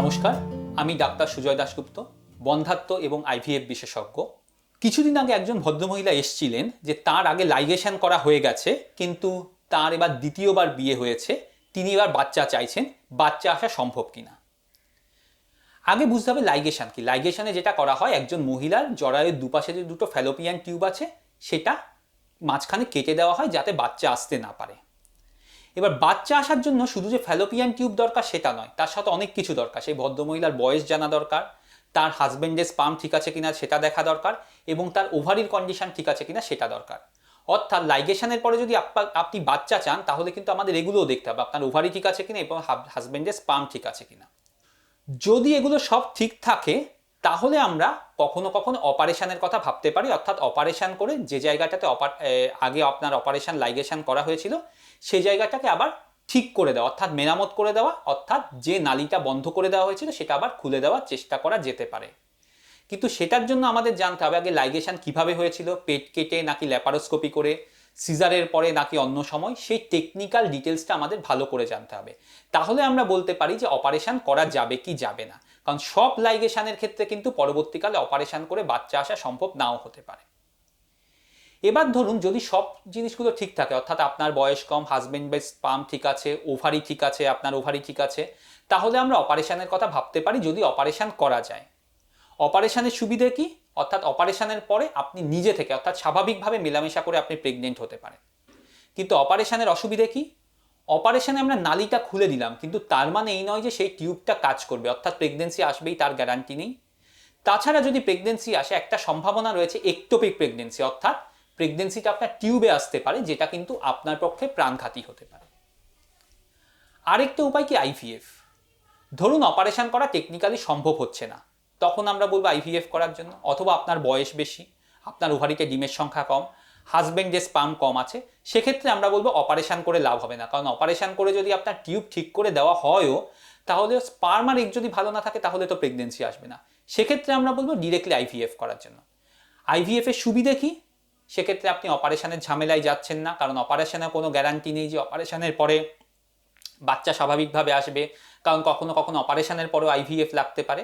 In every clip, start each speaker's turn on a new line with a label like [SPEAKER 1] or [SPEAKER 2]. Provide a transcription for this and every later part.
[SPEAKER 1] নমস্কার, আমি ডাক্তার সুজয় দাশগুপ্ত, বন্ধাত্ম এবং আইভিএফ বিশেষজ্ঞ। কিছুদিন আগে একজন ভদ্রমহিলা এসছিলেন যে তার আগে লাইগেশন করা হয়ে গেছে, কিন্তু তার এবার দ্বিতীয়বার বিয়ে হয়েছে, তিনি এবার বাচ্চা চাইছেন, বাচ্চা আসা সম্ভব কিনা? আগে বুঝতে হবে লাইগেশন কি। লাইগেশনে যেটা করা হয়, একজন মহিলার জরায়ুর দুপাশে যে দুটো ফ্যালোপিয়ান টিউব আছে, সেটা মাঝখানে কেটে দেওয়া হয় যাতে বাচ্চা আসতে না পারে। এবার বাচ্চা আসার জন্য শুধু যে ফ্যালোপিয়ান টিউব দরকার সেটা নয়, তার সাথে অনেক কিছু দরকার। সেই ভদ্রমহিলার বয়স জানা দরকার, তার হাজবেন্ডের স্পাম ঠিক আছে কিনা সেটা দেখা দরকার এবং তার ওভারির কন্ডিশন ঠিক আছে কিনা সেটা দরকার। অর্থাৎ লাইগেশনের পরে যদি আপা- আপনি বাচ্চা চান, তাহলে কিন্তু আমাদের এগুলোও দেখতে হবে, আপনার ওভারি ঠিক আছে কিনা এবং হাজবেন্ডের স্পাম ঠিক আছে কিনা। যদি এগুলো সব ঠিক থাকে তাহলে আমরা কখনো কখনো অপারেশনের কথা ভাবতে পারি, অর্থাৎ অপারেশন করে যে জায়গাটাতে আগে আপনার অপারেশন লাইগেশন করা হয়েছিল, সেই জায়গাটাকে আবার ঠিক করে দেওয়া, অর্থাৎ মেরামত করে দেওয়া, অর্থাৎ যে নালিটা বন্ধ করে দেওয়া হয়েছিল সেটা আবার খুলে দেওয়ার চেষ্টা করা যেতে পারে। কিন্তু সেটার জন্য আমাদের জানতে হবে আগে লাইগেশন কীভাবে হয়েছিল, পেট কেটে নাকি ল্যাপারোস্কোপি করে সিজারের পরে নাকি অন্য সময়, সেই টেকনিক্যাল ডিটেলসটা আমাদের ভালো করে জানতে হবে। তাহলে আমরা বলতে পারি যে অপারেশান করা যাবে কি যাবে না। কারণ সব লাইগেশানের ক্ষেত্রে কিন্তু পরবর্তীকালে অপারেশান করে বাচ্চা আসা সম্ভব নাও হতে পারে। এবার ধরুন যদি সব জিনিসগুলো ঠিক থাকে, অর্থাৎ আপনার বয়স কম হাজবেন্ড বা স্পাম ঠিক আছে ওভারি ঠিক আছে, আপনার ওভারি ঠিক আছে, তাহলে আমরা অপারেশানের কথা ভাবতে পারি যদি অপারেশান করা যায়। অপারেশানের সুবিধে কি? অর্থাৎ অপারেশনের পরে আপনি নিজে থেকে, অর্থাৎ স্বাভাবিকভাবে মেলামেশা করে আপনি প্রেগনেন্ট হতে পারেন। কিন্তু অপারেশনের অসুবিধে কি? অপারেশনে আমরা নালিটা খুলে দিলাম, কিন্তু তার মানে এই নয় যে সেই টিউবটা কাজ করবে, অর্থাৎ প্রেগনেন্সি আসবেই, তার গ্যারান্টি নেই। তাছাড়া যদি প্রেগনেন্সি আসে, একটা সম্ভাবনা রয়েছে একটোপিক প্রেগনেন্সি অর্থাৎ প্রেগনেন্সিটা আপনার টিউবে আসতে পারে, যেটা কিন্তু আপনার পক্ষে প্রাণঘাতী হতে পারে। আরেকটা উপায় কি? আইভিএফ ধরুন অপারেশন করা টেকনিক্যালি সম্ভব হচ্ছে না। তখন আমরা বলব আইভিএফ করার জন্য, অথবা আপনার বয়স বেশি, আপনার ওভারিতে ডিমের সংখ্যা কম হাজবেন্ডের স্পাম কম আছে, সেক্ষেত্রে আমরা বলব অপারেশান করে লাভ হবে না। কারণ অপারেশান করে যদি আপনার টিউব ঠিক করে দেওয়া হয়ও, তাহলে স্পার্ম এগ যদি ভালো না থাকে, তাহলে তো প্রেগনেন্সি আসবে না। সেক্ষেত্রে আমরা বলব ডিরেক্টলি আইভিএফ করার জন্য। আইভিএফ এর সুবিধে কি? সেক্ষেত্রে আপনি অপারেশানের ঝামেলায় যাচ্ছেন না, কারণ অপারেশনের কোনো গ্যারান্টি নেই যে অপারেশানের পরে বাচ্চা স্বাভাবিকভাবে আসবে। কারণ কখনো কখনো অপারেশনের পরেও আইভিএফ লাগতে পারে।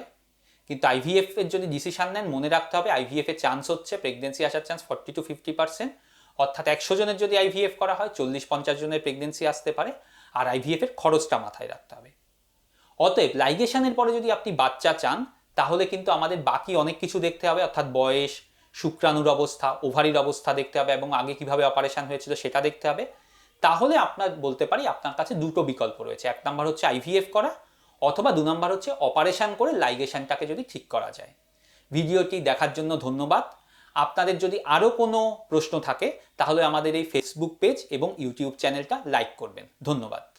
[SPEAKER 1] কিন্তু আইভিএফ এর যদি ডিসিশন নেন, মনে রাখতে হবে আইভিএফ এর চান্স হচ্ছে প্রেগনেন্সি আসার chance forty to fifty percent অর্থাৎ একশো জনের যদি আইভিএফ করা হয়, চল্লিশ পঞ্চাশ জনের প্রেগনেন্সি আসতে পারে, আর আইভিএফ এর খরচটা মাথায় রাখতে হবে। অতএব লাইগেশনের পরে যদি আপনি বাচ্চা চান, তাহলে কিন্তু আমাদের বাকি অনেক কিছু দেখতে হবে, অর্থাৎ বয়স, শুক্রাণুর অবস্থা ওভারির অবস্থা দেখতে হবে, এবং আগে কীভাবে অপারেশন হয়েছিল সেটা দেখতে হবে। তাহলে আপনার, বলতে পারি আপনার কাছে দুটো বিকল্প রয়েছে। এক নম্বর হচ্ছে আইভিএফ করা অথবা দু নম্বর হচ্ছে অপারেশান করে লাইগেশানটাকে যদি ঠিক করা যায়। ভিডিওটি দেখার জন্য ধন্যবাদ। আপনাদের যদি আরও কোনো প্রশ্ন থাকে, তাহলে আমাদের এই ফেসবুক পেজ এবং ইউটিউব চ্যানেলটা লাইক করবেন। ধন্যবাদ।